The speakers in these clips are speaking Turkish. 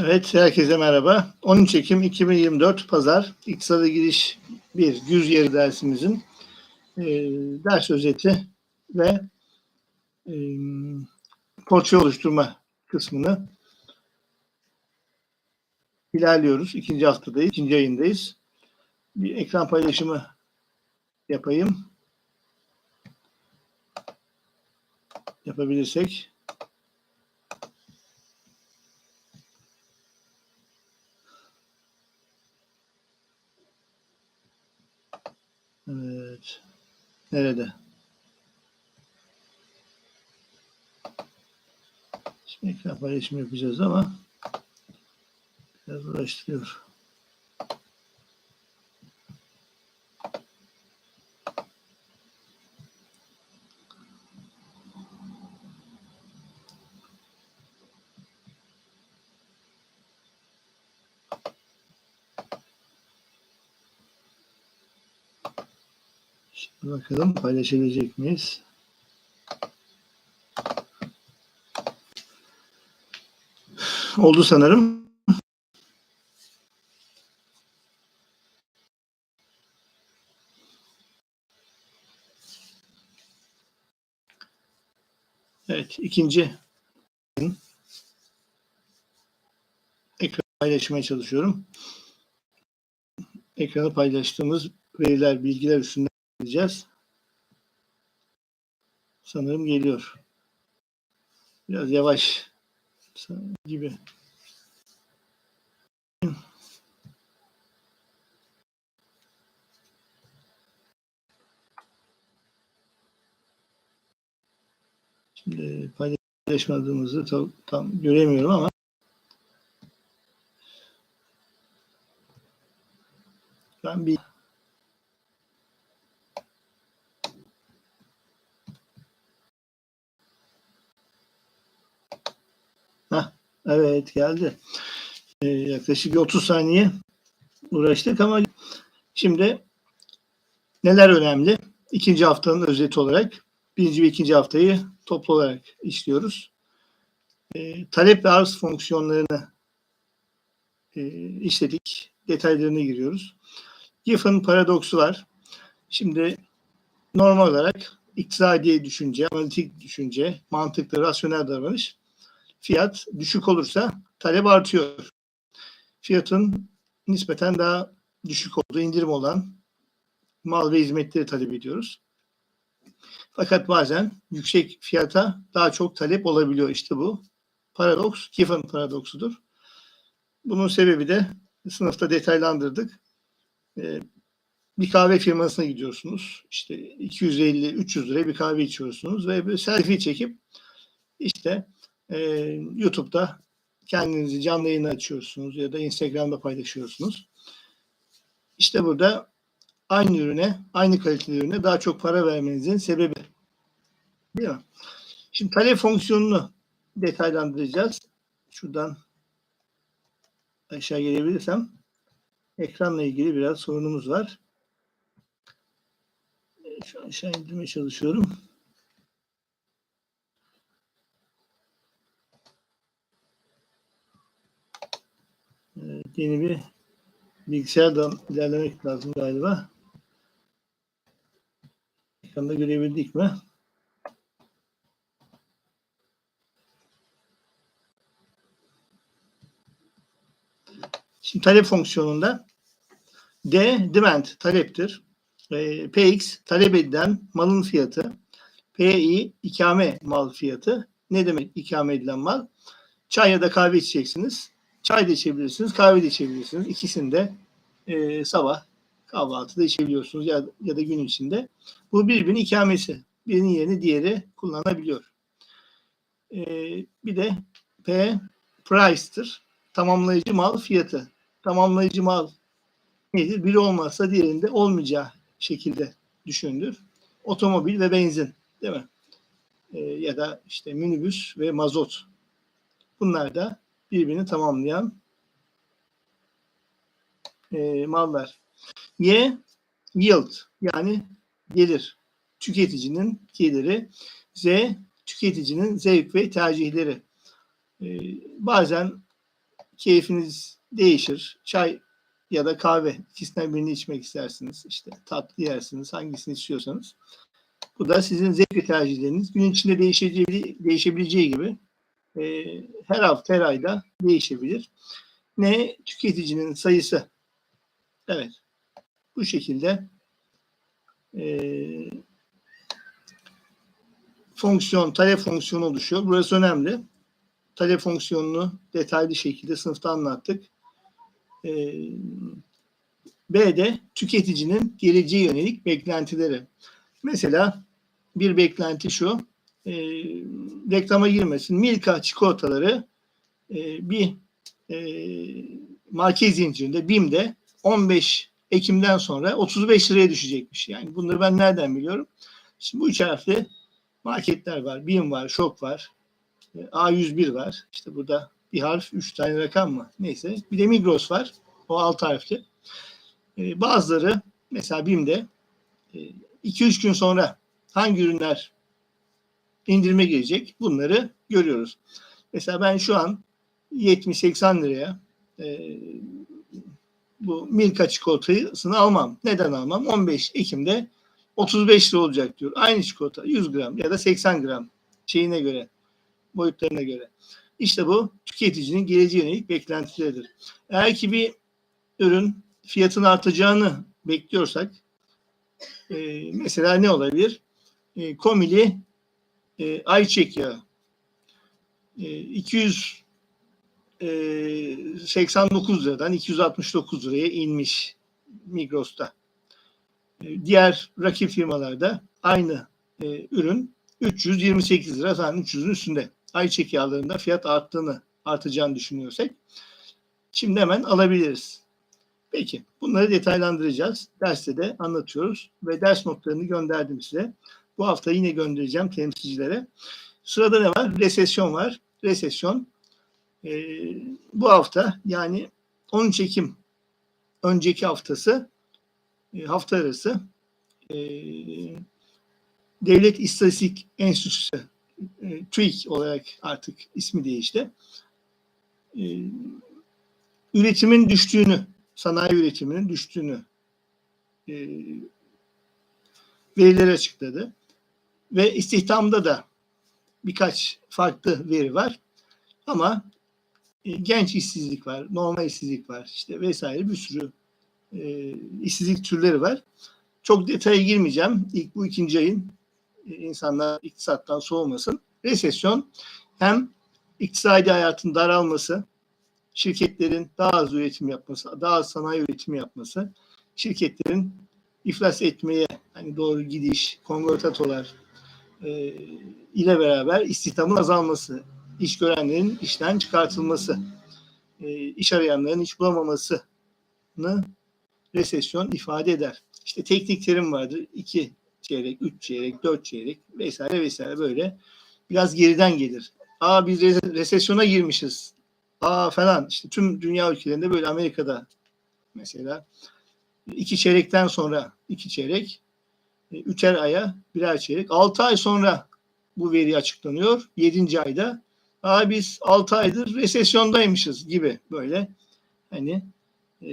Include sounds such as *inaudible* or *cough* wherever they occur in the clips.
Evet, herkese merhaba. 13 Ekim 2024 Pazar İktisada Giriş 1 Yüz Yeri dersimizin e, ders özeti ve e, portföy oluşturma kısmını ilerliyoruz. İkinci haftadayız, ikinci ayındayız. Bir ekran paylaşımı yapayım. Yapabilirsek. Evet. Nerede? Şimdi ekran paylaşımı yapacağız ama biraz uğraştırıyor. Şimdi bakalım paylaşabilecek miyiz? Oldu sanırım. Evet, ikinci ekranı paylaşmaya çalışıyorum. Ekranı paylaştığımız veriler, bilgiler üstünden gideceğiz. Sanırım geliyor. Biraz yavaş gibi. Şimdi paylaşmadığımızı tam, tam göremiyorum ama ben bir evet geldi. Ee, yaklaşık bir 30 saniye uğraştık ama şimdi neler önemli? İkinci haftanın özeti olarak birinci ve ikinci haftayı toplu olarak işliyoruz. Ee, talep ve arz fonksiyonlarını e, işledik. Detaylarına giriyoruz. Giffen paradoksu var. Şimdi normal olarak iktisadi düşünce, analitik düşünce, mantıklı, rasyonel davranış fiyat düşük olursa talep artıyor. Fiyatın nispeten daha düşük olduğu indirim olan mal ve hizmetleri talep ediyoruz. Fakat bazen yüksek fiyata daha çok talep olabiliyor. İşte bu paradoks, Giffen paradoksudur. Bunun sebebi de sınıfta detaylandırdık. Ee, bir kahve firmasına gidiyorsunuz. İşte 250-300 liraya bir kahve içiyorsunuz ve bir selfie çekip işte e, YouTube'da kendinizi canlı yayını açıyorsunuz ya da Instagram'da paylaşıyorsunuz. İşte burada aynı ürüne, aynı kaliteli ürüne daha çok para vermenizin sebebi. Değil mi? Şimdi talep fonksiyonunu detaylandıracağız. Şuradan aşağı gelebilirsem ekranla ilgili biraz sorunumuz var. Şu aşağı indirmeye çalışıyorum. Evet, yeni bir bilgisayardan ilerlemek lazım galiba. Ekranda görebildik mi? Şimdi talep fonksiyonunda D demand taleptir. E, Px talep edilen malın fiyatı. Pi ikame mal fiyatı. Ne demek ikame edilen mal? Çay ya da kahve içeceksiniz. Çay da içebilirsiniz, kahve de içebilirsiniz. İkisini de e, sabah kahvaltıda içebiliyorsunuz ya, ya da gün içinde. Bu birbirinin ikamesi. Birinin yerini diğeri kullanabiliyor. E, bir de P price'tır. Tamamlayıcı mal fiyatı. Tamamlayıcı mal nedir? Biri olmazsa diğerinde olmayacağı şekilde düşündür. Otomobil ve benzin değil mi? E, ya da işte minibüs ve mazot. Bunlar da birbirini tamamlayan e, mallar. Y yield yani gelir. Tüketicinin geliri. Z tüketicinin zevk ve tercihleri. E, bazen keyfiniz değişir. Çay ya da kahve ikisinden birini içmek istersiniz. İşte tatlı yersiniz hangisini istiyorsanız. Bu da sizin zevk ve tercihleriniz. Gün içinde değişebileceği, değişebileceği gibi e, her hafta her ayda değişebilir. Ne tüketicinin sayısı. Evet. Bu şekilde e, fonksiyon, talep fonksiyonu oluşuyor. Burası önemli. Talep fonksiyonunu detaylı şekilde sınıfta anlattık. E, B'de tüketicinin geleceğe yönelik beklentileri. Mesela bir beklenti şu, e, reklama girmesin. Milka çikolataları e, bir e, market zincirinde BİM'de 15 Ekim'den sonra 35 liraya düşecekmiş. Yani bunları ben nereden biliyorum? Şimdi bu üç harfli marketler var. BİM var, Şok var. e, A101 var. İşte burada bir harf, üç tane rakam mı? Neyse. Bir de Migros var. O altı harfli. E, bazıları mesela BİM'de 2-3 gün sonra hangi ürünler indirime girecek bunları görüyoruz. Mesela ben şu an 70-80 liraya e, bu Milka çikolatasını almam. Neden almam? 15 Ekim'de 35 lira olacak diyor. Aynı çikolata 100 gram ya da 80 gram şeyine göre, boyutlarına göre. İşte bu tüketicinin geleceğe yönelik beklentileridir. Eğer ki bir ürün fiyatın artacağını bekliyorsak e, mesela ne olabilir? E, komili e, ayçiçek yağı e, 289 liradan 269 liraya inmiş Migros'ta. E, diğer rakip firmalarda aynı e, ürün 328 lira zaten 300'ün üstünde. Ayçiçek yağlarında fiyat arttığını artacağını düşünüyorsak şimdi hemen alabiliriz. Peki bunları detaylandıracağız. Derste de anlatıyoruz ve ders notlarını gönderdim size. Bu hafta yine göndereceğim temsilcilere. Sırada ne var? Resesyon var. Resesyon e, bu hafta yani 13 Ekim önceki haftası e, hafta arası e, Devlet İstatistik Enstitüsü e, TÜİK olarak artık ismi değişti. E, üretimin düştüğünü, sanayi üretiminin düştüğünü e, verileri açıkladı. Ve istihdamda da birkaç farklı veri var. Ama e, genç işsizlik var, normal işsizlik var işte vesaire bir sürü e, işsizlik türleri var. Çok detaya girmeyeceğim. İlk bu ikinci ayın e, insanlar iktisattan soğumasın. Resesyon hem iktisadi hayatın daralması, şirketlerin daha az üretim yapması, daha az sanayi üretimi yapması, şirketlerin iflas etmeye hani doğru gidiş, konvertatolar e, ile beraber istihdamın azalması, iş görenlerin işten çıkartılması, e, iş arayanların iş bulamamasını resesyon ifade eder. İşte teknik terim vardır. iki çeyrek, üç çeyrek, dört çeyrek vesaire vesaire böyle biraz geriden gelir. Aa biz re- resesyona girmişiz. Aa falan işte tüm dünya ülkelerinde böyle Amerika'da mesela iki çeyrekten sonra iki çeyrek üçer aya birer çeyrek. Altı ay sonra bu veri açıklanıyor. Yedinci ayda Aa biz altı aydır resesyondaymışız gibi böyle hani e,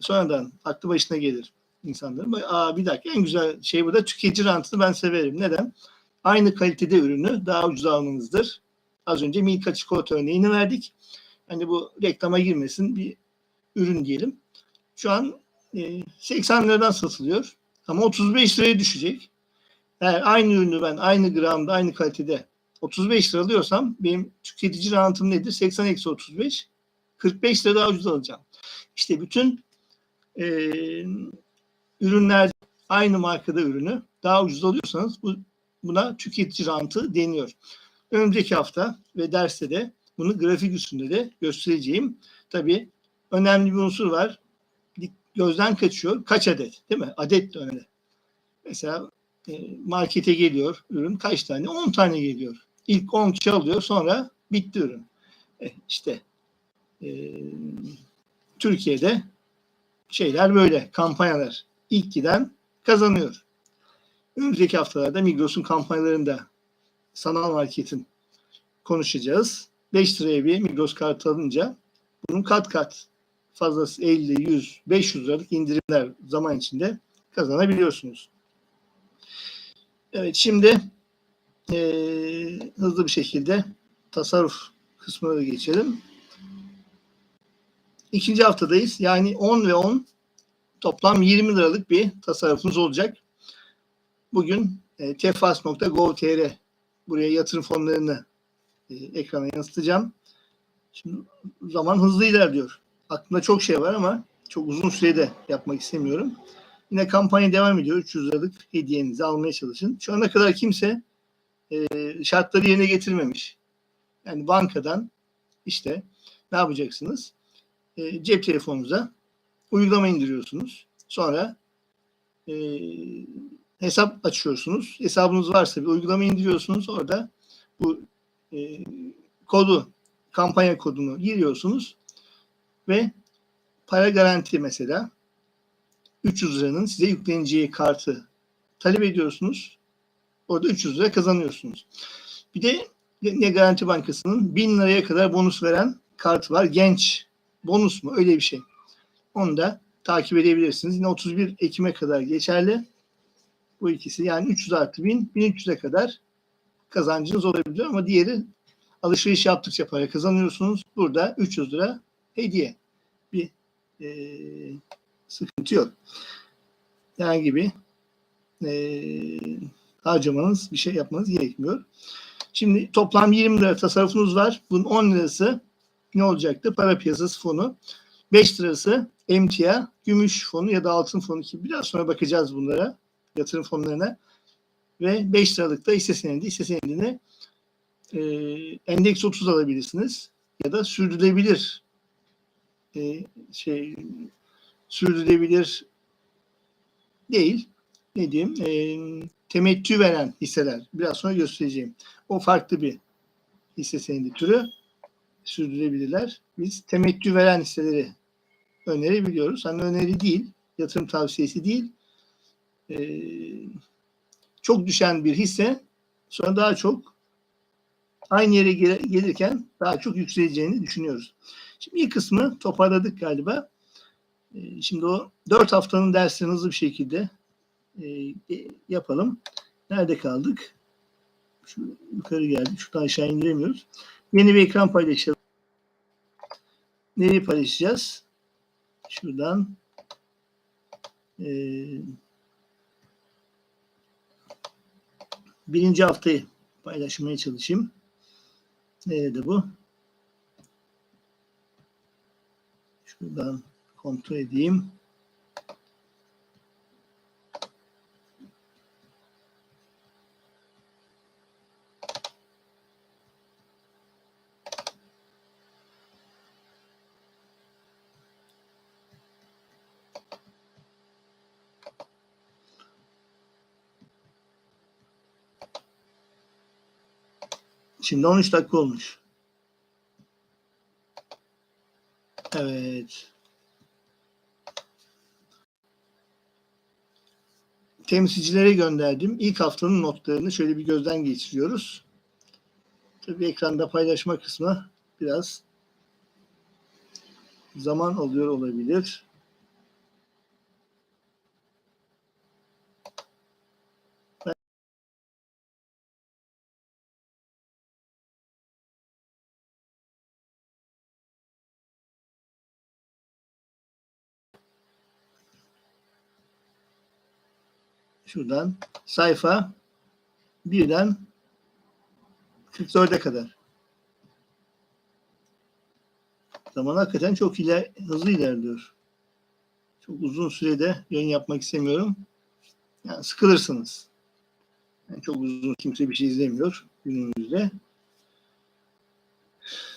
sonradan aklı başına gelir insanların. Aa bir dakika en güzel şey burada tüketici rantını ben severim. Neden? Aynı kalitede ürünü daha ucuz almanızdır. Az önce Milka çikolata örneğini verdik. Hani bu reklama girmesin bir ürün diyelim. Şu an e, 80 liradan satılıyor. Ama 35 liraya düşecek. Eğer aynı ürünü ben aynı gramda aynı kalitede 35 lira alıyorsam benim tüketici rantım nedir? 80 eksi 35. 45 lira daha ucuz alacağım. İşte bütün e, ürünler aynı markada ürünü daha ucuz alıyorsanız bu, buna tüketici rantı deniyor. Önümüzdeki hafta ve derste de bunu grafik üstünde de göstereceğim. Tabii önemli bir unsur var. Gözden kaçıyor. Kaç adet değil mi? Adet de önemli. Mesela e, markete geliyor ürün kaç tane? 10 tane geliyor. İlk 10 kişi alıyor sonra bitti ürün. E, işte e, Türkiye'de şeyler böyle kampanyalar. İlk giden kazanıyor. Önümüzdeki haftalarda Migros'un kampanyalarında sanal marketin konuşacağız. 5 liraya bir Migros kartı alınca bunun kat kat fazlası 50, 100, 500 liralık indirimler zaman içinde kazanabiliyorsunuz. Evet şimdi e, hızlı bir şekilde tasarruf kısmına geçelim. İkinci haftadayız. Yani 10 ve 10 toplam 20 liralık bir tasarrufunuz olacak. Bugün e, tefas.gov.tr buraya yatırım fonlarını e, ekrana yansıtacağım. Şimdi zaman hızlı ilerliyor. Aklımda çok şey var ama çok uzun sürede yapmak istemiyorum. Yine kampanya devam ediyor. 300 liralık hediyenizi almaya çalışın. Şu ana kadar kimse e, şartları yerine getirmemiş. Yani bankadan işte ne yapacaksınız? E, cep telefonunuza uygulama indiriyorsunuz. Sonra e, hesap açıyorsunuz. Hesabınız varsa bir uygulama indiriyorsunuz. Orada bu e, kodu, kampanya kodunu giriyorsunuz ve para garanti mesela 300 liranın size yükleneceği kartı talep ediyorsunuz. Orada 300 lira kazanıyorsunuz. Bir de ne Garanti Bankası'nın 1000 liraya kadar bonus veren kartı var. Genç bonus mu? Öyle bir şey. Onu da takip edebilirsiniz. Yine 31 Ekim'e kadar geçerli. Bu ikisi yani 300 artı 1000, 1300'e kadar kazancınız olabiliyor ama diğeri alışveriş yaptıkça para kazanıyorsunuz. Burada 300 lira hediye. Bir e, sıkıntı yok. Herhangi bir e, harcamanız, bir şey yapmanız gerekmiyor. Şimdi toplam 20 lira tasarrufunuz var. Bunun 10 lirası ne olacaktı? Para piyasası fonu. 5 lirası emtia, gümüş fonu ya da altın fonu gibi biraz sonra bakacağız bunlara. Yatırım fonlarına. Ve 5 liralık da hisse senedi. Hisse senedini e, endeks 30 alabilirsiniz. Ya da sürdürülebilir e, şey sürdürülebilir değil. Ne diyeyim? E, temettü veren hisseler. Biraz sonra göstereceğim. O farklı bir hisse senedi türü. Sürdürebilirler. Biz temettü veren hisseleri önerebiliyoruz. Hani öneri değil, yatırım tavsiyesi değil. E, çok düşen bir hisse sonra daha çok aynı yere gelirken daha çok yükseleceğini düşünüyoruz. Şimdi ilk kısmı toparladık galiba. Şimdi o dört haftanın derslerini hızlı bir şekilde yapalım. Nerede kaldık? Şu yukarı geldik. Şuradan aşağı indiremiyoruz. Yeni bir ekran paylaşalım. Nereyi paylaşacağız? Şuradan e, birinci haftayı paylaşmaya çalışayım. Nerede bu? Şuradan kontrol edeyim. Şimdi 13 dakika olmuş. Evet. Temsilcilere gönderdim. İlk haftanın notlarını şöyle bir gözden geçiriyoruz. Tabii ekranda paylaşma kısmı biraz zaman alıyor olabilir. Şuradan sayfa birden 44'e kadar. Zaman hakikaten çok iler, hızlı ilerliyor. Çok uzun sürede yayın yapmak istemiyorum. Yani sıkılırsınız. Yani çok uzun kimse bir şey izlemiyor günümüzde.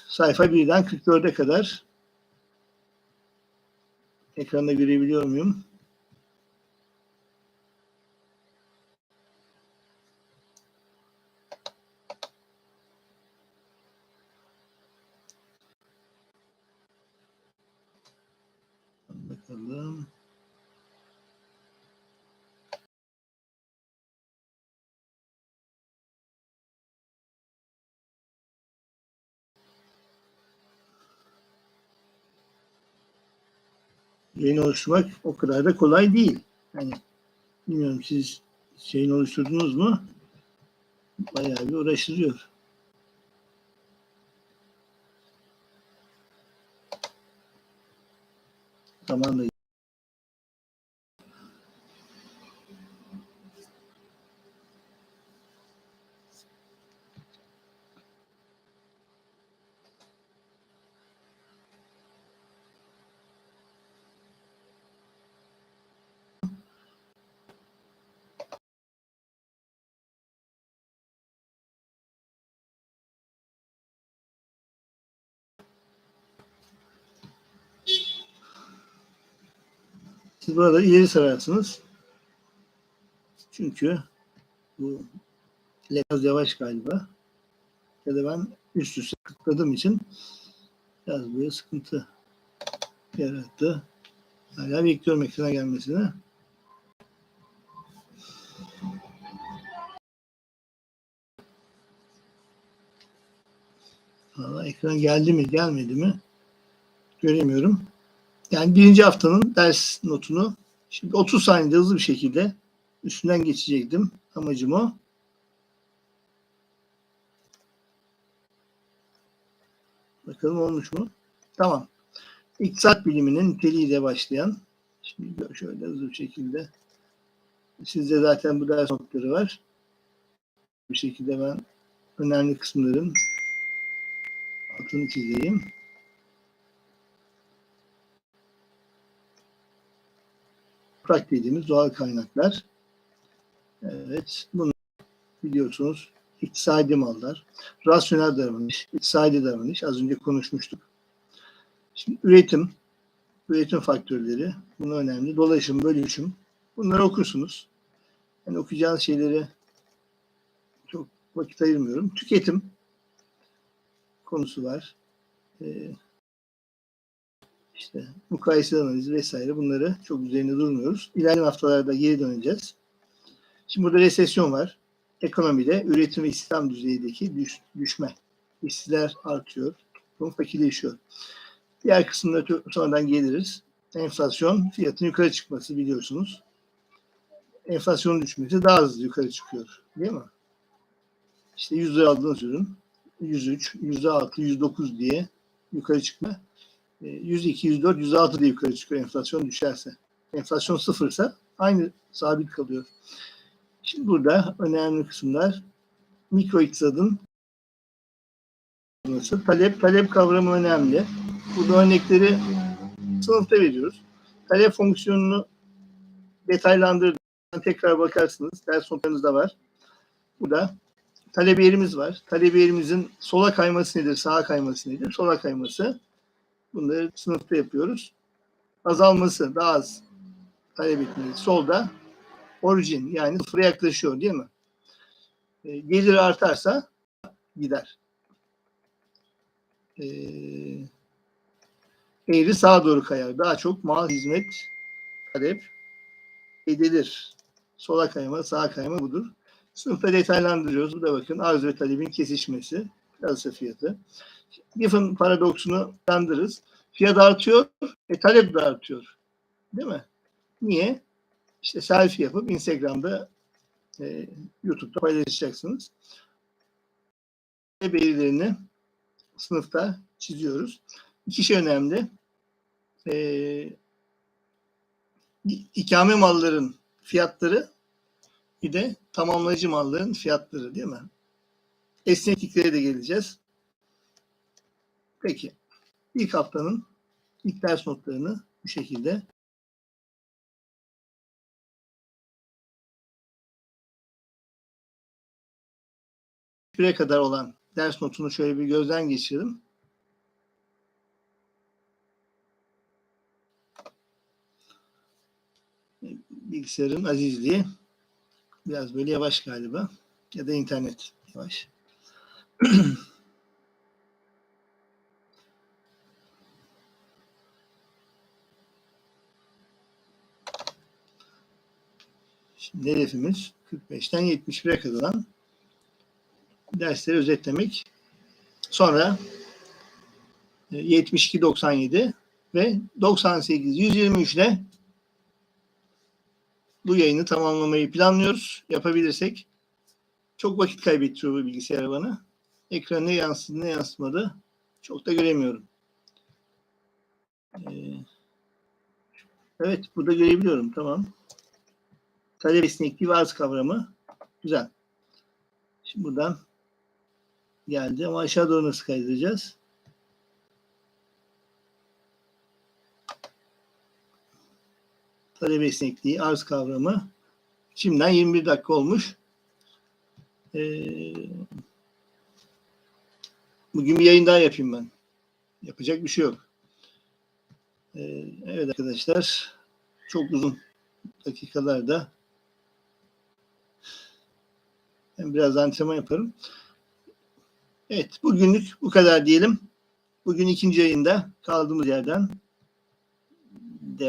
Sayfa birden 44'e kadar ekranda görebiliyor muyum? Bakalım. Yayın oluşturmak o kadar da kolay değil. Yani bilmiyorum siz şeyini oluşturdunuz mu? Bayağı bir uğraştırıyor. Zaman da Siz burada ileri sararsınız. Çünkü bu biraz yavaş galiba. Ya da ben üst üste tıkladığım için biraz böyle sıkıntı yarattı. Hala bekliyorum ekrana gelmesini. Valla ekran geldi mi gelmedi mi göremiyorum. Yani birinci haftanın ders notunu şimdi 30 saniyede hızlı bir şekilde üstünden geçecektim. Amacım o. Bakalım olmuş mu? Tamam. İktisat biliminin niteliğiyle başlayan şimdi şöyle hızlı bir şekilde sizde zaten bu ders notları var. Bir şekilde ben önemli kısımların altını çizeyim. Toprak dediğimiz doğal kaynaklar. Evet, bunu biliyorsunuz iktisadi mallar, rasyonel davranış, iktisadi davranış az önce konuşmuştuk. Şimdi üretim, üretim faktörleri, bunun önemli. Dolaşım, bölüşüm, bunları okursunuz. Yani okuyacağınız şeyleri çok vakit ayırmıyorum. Tüketim konusu var. Ee, işte mukayese analizi vesaire bunları çok üzerinde durmuyoruz. İlerleyen haftalarda geri döneceğiz. Şimdi burada resesyon var. Ekonomide üretim ve istihdam düzeyindeki düş, düşme. İşsizler artıyor. Toplum fakirleşiyor. Diğer kısımda sonradan geliriz. Enflasyon, fiyatın yukarı çıkması biliyorsunuz. Enflasyonun düşmesi daha hızlı yukarı çıkıyor. Değil mi? İşte yüzde aldığınız ürün 103, yüzde 6, 109 diye yukarı çıkma 102, 104, 106 diye yukarı çıkıyor enflasyon düşerse. Enflasyon sıfırsa aynı sabit kalıyor. Şimdi burada önemli kısımlar mikro iktisadın nasıl? Talep, talep kavramı önemli. Burada örnekleri sınıfta veriyoruz. Talep fonksiyonunu detaylandırdım. Tekrar bakarsınız. Ders notlarınızda var. Burada talep yerimiz var. Talep yerimizin sola kayması nedir, sağa kayması nedir? Sola kayması Bunları sınıfta yapıyoruz. Azalması daha az talep etmeli. Solda orijin yani sıfıra yaklaşıyor değil mi? E, gelir artarsa gider. E, eğri sağa doğru kayar. Daha çok mal, hizmet, talep edilir. Sola kayma, sağa kayma budur. Sınıfta detaylandırıyoruz. Bu da bakın arz ve talebin kesişmesi. Piyasa fiyatı. Giffen paradoksunu andırız. Fiyat artıyor, e, talep de artıyor. Değil mi? Niye? İşte selfie yapıp Instagram'da e, YouTube'da paylaşacaksınız. Belirlerini sınıfta çiziyoruz. İki şey önemli. E, ikame malların fiyatları bir de tamamlayıcı malların fiyatları değil mi? Esnekliklere de geleceğiz. Peki. İlk haftanın ilk ders notlarını bu şekilde bire kadar olan ders notunu şöyle bir gözden geçirelim. Bilgisayarın azizliği biraz böyle yavaş galiba ya da internet yavaş. *clears throat* Şimdi hedefimiz 45'ten 71'e kadar dersleri özetlemek. Sonra 72-97 ve 98 123 ile bu yayını tamamlamayı planlıyoruz. Yapabilirsek. Çok vakit kaybettiriyor bu bilgisayar bana. Ekran ne yansıdı ne yansımadı çok da göremiyorum. Ee, evet burada görebiliyorum tamam. Talep esnekliği ve arz kavramı. Güzel. Şimdi buradan geldi ama aşağı doğru nasıl kaydıracağız? Talep esnekliği, arz kavramı. Şimdiden 21 dakika olmuş. Ee, bugün bir yayın daha yapayım ben. Yapacak bir şey yok. Ee, evet arkadaşlar. Çok uzun dakikalarda ben biraz antrenman yaparım. Evet, bugünlük bu kadar diyelim. Bugün ikinci yayında kaldığımız yerden